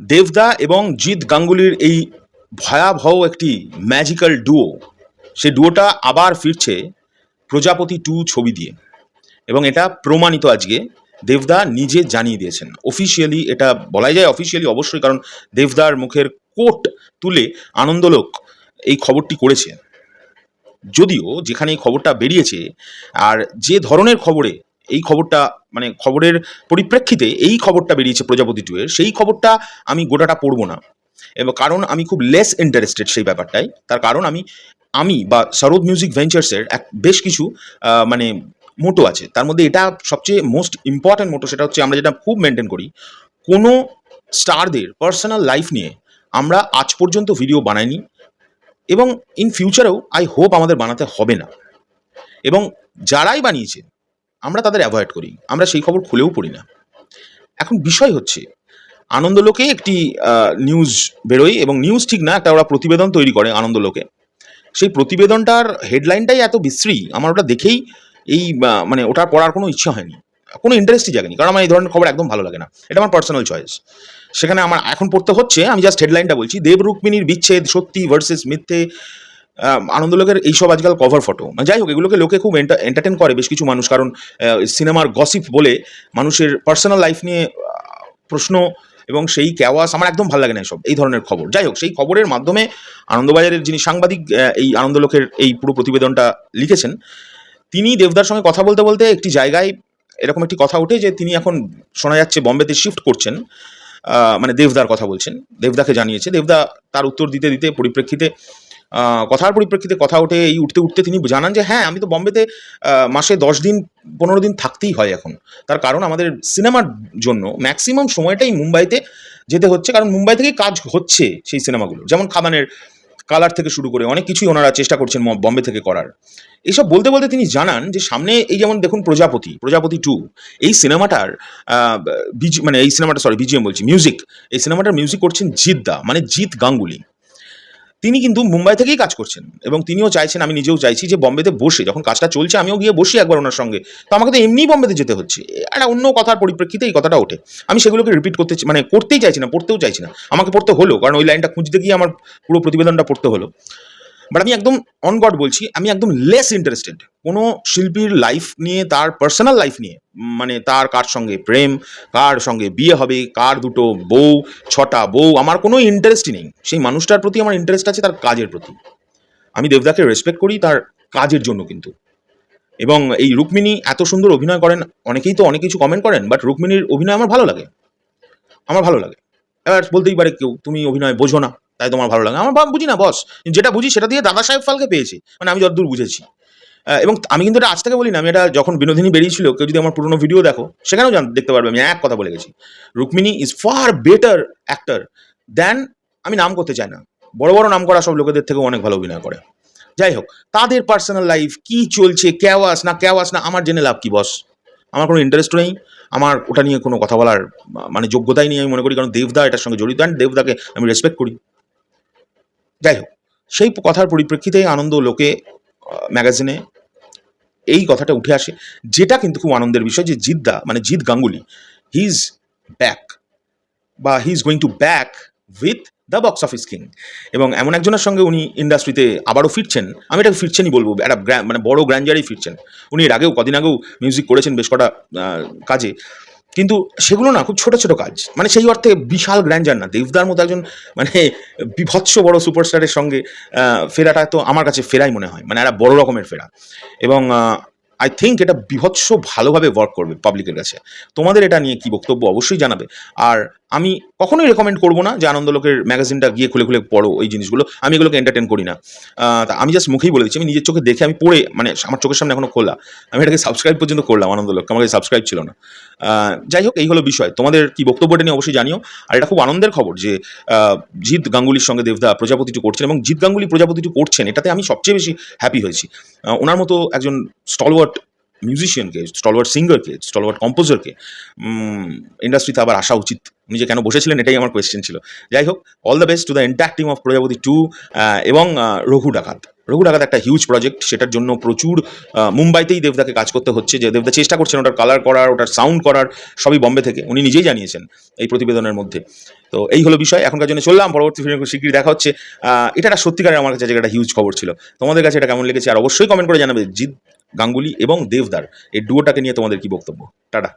দেবদা এবং জিৎ গাঙ্গুলির এই ভয়াবহ একটি ম্যাজিক্যাল ডুও সে ডুয়োটা আবার ফিরছে প্রজাপতি টু ছবি দিয়ে। এবং এটা প্রমাণিত আজকে, দেবদা নিজে জানিয়ে দিয়েছেন। অফিসিয়ালি এটা বলাই যায় অফিসিয়ালি অবশ্যই, কারণ দেবদার মুখের কোট তুলে আনন্দলোক এই খবরটি করেছে। যদিও যেখানে এই খবরটা বেরিয়েছে, আর যে ধরনের খবরে এই খবরটা মানে খবরের পরিপ্রেক্ষিতে এই খবরটা বেরিয়েছে প্রজাপতি টু এর। সেই খবরটা আমি গোটাটা পড়ব না। এবং কারণ আমি খুব লেস ইন্টারেস্টেড সেই ব্যাপারটাই তার কারণ আমি আমি বা সরোদ মিউজিক ভেঞ্চার্সের এক বেশ কিছু মানে মোটো আছে। তার মধ্যে এটা সবচেয়ে মোস্ট ইম্পর্ট্যান্ট মোটো সেটা হচ্ছে আমরা যেটা খুব মেনটেন করি, কোনো স্টারদের পার্সোনাল লাইফ নিয়ে আমরা আজ পর্যন্ত ভিডিও বানাইনি। এবং ইন ফিউচারেও আই হোপ আমাদের বানাতে হবে না। এবং যারাই বানিয়েছে আমরা তাদের অ্যাভয়েড করি, আমরা সেই খবর খুলেও পড়ি না। এখন বিষয় হচ্ছে, আনন্দলোকে একটি নিউজ বেরোয় এবং নিউজ ঠিক না, একটা ওরা প্রতিবেদন তৈরি করে আনন্দলোকে। সেই প্রতিবেদনটার হেডলাইনটাই এত বিশ্রী, আমার ওটা দেখেই এই মানে ওটার পড়ার কোনো ইচ্ছা হয়নি। কোনো ইন্টারেস্টই জাগেনি, কারণ আমার এই ধরনের খবর একদম ভালো লাগে না। এটা আমার পার্সোনাল চয়েস সেখানে আমার, এখন পড়তে হচ্ছে, আমি জাস্ট হেডলাইনটা বলছি, দেব রুক্মিণীর বিচ্ছেদ সত্যি ভার্সেস মিথ্যে আনন্দলোকের এইসব আজকাল কভার ফটো মানে যাই হোক, এগুলোকে লোকে খুব এন্টারটেন করে বেশ কিছু মানুষ। কারণ সিনেমার গসিপ বলে মানুষের পার্সোনাল লাইফ নিয়ে প্রশ্ন এবং সেই ক্যাওয়াস আমার একদম ভালো লাগে না এসব, এই ধরনের খবর। যাই হোক, সেই খবরের মাধ্যমে আনন্দবাজারের যিনি সাংবাদিক এই আনন্দলোকের এই পুরো প্রতিবেদনটা লিখেছেন, তিনি দেবদার সঙ্গে কথা বলতে বলতে একটি জায়গায় এরকম একটি কথা ওঠে যে তিনি এখন শোনা যাচ্ছে বম্বেতে শিফট করছেন মানে দেবদার কথা বলছেন। দেবদাকে জানিয়েছে। দেবদা তার উত্তর দিতে দিতে পরিপ্রেক্ষিতে কথার পরিপ্রেক্ষিতে কথা ওঠে এই উঠতে উঠতে তিনি জানান যে হ্যাঁ আমি তো বম্বেতে মাসে দশ দিন, পনেরো দিন থাকতেই হয় এখন। তার কারণ আমাদের সিনেমার জন্য ম্যাক্সিমাম সময়টাই মুম্বাইতে যেতে হচ্ছে, কারণ মুম্বাই থেকেই কাজ হচ্ছে সেই সিনেমাগুলো। যেমন খাদানের কালার থেকে শুরু করে অনেক কিছুই ওনারা চেষ্টা করছেন বম্বে থেকে করার। এইসব বলতে বলতে তিনি জানান যে, সামনে এই যেমন দেখুন প্রজাপতি প্রজাপতি টু এই সিনেমাটার মানে এই সিনেমাটা সরি বিজিএম বলছি মিউজিক এই সিনেমাটার মিউজিক করছেন জিদ্দা মানে জিৎ গাঙ্গুলি। তিনি কিন্তু মুম্বাই থেকেই কাজ করছেন এবং তিনিও চাইছেন, আমি নিজেও চাইছি যে বম্বেতে বসে, যখন কাজটা চলছে আমিও গিয়ে বসি একবার ওনার সঙ্গে। তো আমাকে তো এমনিই বম্বেতে যেতে হচ্ছে। একটা অন্য কথার পরিপ্রেক্ষিতে এই কথাটা ওঠে। আমি সেগুলোকে রিপিট করতে মানে করতেই চাইছি না, পড়তেও চাইছি না। আমাকে পড়তে হলো, কারণ ওই লাইনটা খুঁজতে গিয়ে আমার পুরো প্রতিবেদনটা পড়তে হলো। বাট আমি একদম অন গড বলছি, আমি একদম লেস ইন্টারেস্টেড কোনো শিল্পীর লাইফ নিয়ে, তার পার্সোনাল লাইফ নিয়ে মানে তার কার সঙ্গে প্রেম, কার সঙ্গে বিয়ে হবে, কার দুটো বউ, ছটা বউ, আমার কোনো ইন্টারেস্টই নেই। সেই মানুষটার প্রতি আমার ইন্টারেস্ট আছে তার কাজের প্রতি। আমি দেবদাকে রেসপেক্ট করি তার কাজের জন্য কিন্তু। এবং এই রুক্মিণী এত সুন্দর অভিনয় করেন, অনেকেই তো অনেক কিছু কমেন্ট করেন বাট রুক্মিণীর অভিনয় আমার ভালো লাগে। আমার ভালো লাগে। এবার বলতেই পারে কেউ, তুমি অভিনয় বোঝো না। তাই তোমার ভালো লাগে। আমার বুঝি না, বস। যেটা বুঝি সেটা দিয়ে দাদা সাহেব ফালকে পেয়েছি। মানে আমি যতদূর বুঝেছি। এবং আমি কিন্তু এটা আজ থেকে বলি না, আমি এটা যখন বিনোদিনী বেরিয়েছিল, কেউ যদি আমার পুরোনো ভিডিও দেখো, সেখানেও জান দেখতে পারবে আমি এক কথা বলে গেছি। Rukmini is far better actor than আমি নাম করতে চাই না। বড় বড় নাম করা সব লোকেদের থেকেও অনেক ভালো অভিনয় করে। যাই হোক, তাদের পার্সোনাল লাইফ কি চলছে ক্যাওয়াস না ক্যাওয়াস না, আমার জেনে লাভ কি, বস? আমার কোনো ইন্টারেস্ট নেই। আমার ওটা নিয়ে কোনো কথা বলার মানে যোগ্যতাই নেই আমি মনে করি, কারণ দেবদা এটার সঙ্গে জড়িত অ্যান্ড দেবদাকে আমি রেসপেক্ট করি। যাই হোক, সেই কথার পরিপ্রেক্ষিতে আনন্দ লোকে ম্যাগাজিনে এই কথাটা উঠে আসে, যেটা কিন্তু খুব আনন্দের বিষয় যে জিদ্দা মানে Jeet Ganguly he is back বা he is going to back with the box office king এবং এমন একজনের সঙ্গে উনি ইন্ডাস্ট্রিতে আবারও ফিরছেন, আমি এটাকে ফিরছেনই বলব, একটা মানে বড় গ্র্যান্ডারেই ফিরছেন। উনি এর আগেও, কদিন আগেও মিউজিক করেছেন বেশ কটা কাজে। কিন্তু সেগুলো না খুব ছোট ছোট কাজ। মানে সেই অর্থে বিশাল গ্র্যান্ডার না দেবদার মতো একজন মানে বিভৎস বড় সুপারস্টারের সঙ্গে ফেরাটা তো আমার কাছে ফেরাই মনে হয়। মানে একটা বড় রকমের ফেরা। এবং আই থিঙ্ক এটা বিভৎস ভালোভাবে ওয়ার্ক করবে পাবলিকের কাছে। তোমাদের এটা নিয়ে কি বক্তব্য অবশ্যই জানাবে। আর আমি কখনোই রেকমেন্ড করব না যে আনন্দলোকের ম্যাগাজিনটা গিয়ে খুলে খুলে পড়ো এই জিনিসগুলো। আমি এগুলোকে এন্টারটেন করি না। তা আমি জাস্ট মুখেই বলে দিচ্ছি, আমি নিজের চোখে দেখে আমি পড়ে মানে আমার চোখের সামনে এখনও খোলা। আমি এটাকে সাবস্ক্রাইব পর্যন্ত করলাম আনন্দলোক আমাকে সাবস্ক্রাইব ছিল না। যাই হোক, এই হলো বিষয়। তোমাদের কি বক্তব্যটা নিয়ে অবশ্যই জানিও। আর এটা খুব আনন্দের খবর যে জিৎ গাঙ্গুলির সঙ্গে দেবদা প্রজাপতিটু করছেন এবং জিৎ গাঙ্গুলি প্রজাপতিটু করছেন, এটাতে আমি সবচেয়ে বেশি হ্যাপি হয়েছি। ওনার মতো একজন স্টলওয়ার্ট মিউজিশিয়ানকে স্টলওয়ার্ট সিঙ্গারকে স্টলওয়ার্ট কম্পোজারকে ইন্ডাস্ট্রিতে আবার আসা উচিত। উনি যে কেন বসেছিলেন, এটাই আমার কোয়েশ্চেন ছিল। যাই হোক all the best to the entire team of Prajapati two এবং রঘু ডাকাত। রঘু ডাকাত একটা হিউজ প্রজেক্ট সেটার জন্য প্রচুর মুম্বাইতেই দেবদাকে কাজ করতে হচ্ছে, যে দেবদা চেষ্টা করছেন ওটার কালার করার, ওটার সাউন্ড করার, সবই বম্বে থেকে। উনি নিজেই জানিয়েছেন এই প্রতিবেদনের মধ্যে। তো এই হলো বিষয়, এখনকার জন্য চললাম, পরবর্তী ফিল্ম শীঘ্রই দেখা হচ্ছে। এটা একটা সত্যিকারের আমার কাছে একটা হিউজ খবর ছিল। তোমাদের কাছে এটা কেমন লেগেছে, আর অবশ্যই কমেন্ট করে জানাবে। জিৎ গাঙ্গুলি এবং দেবদার। এই ডুয়োটাকে নিয়ে তোমাদের কি বক্তব্য? টাটা।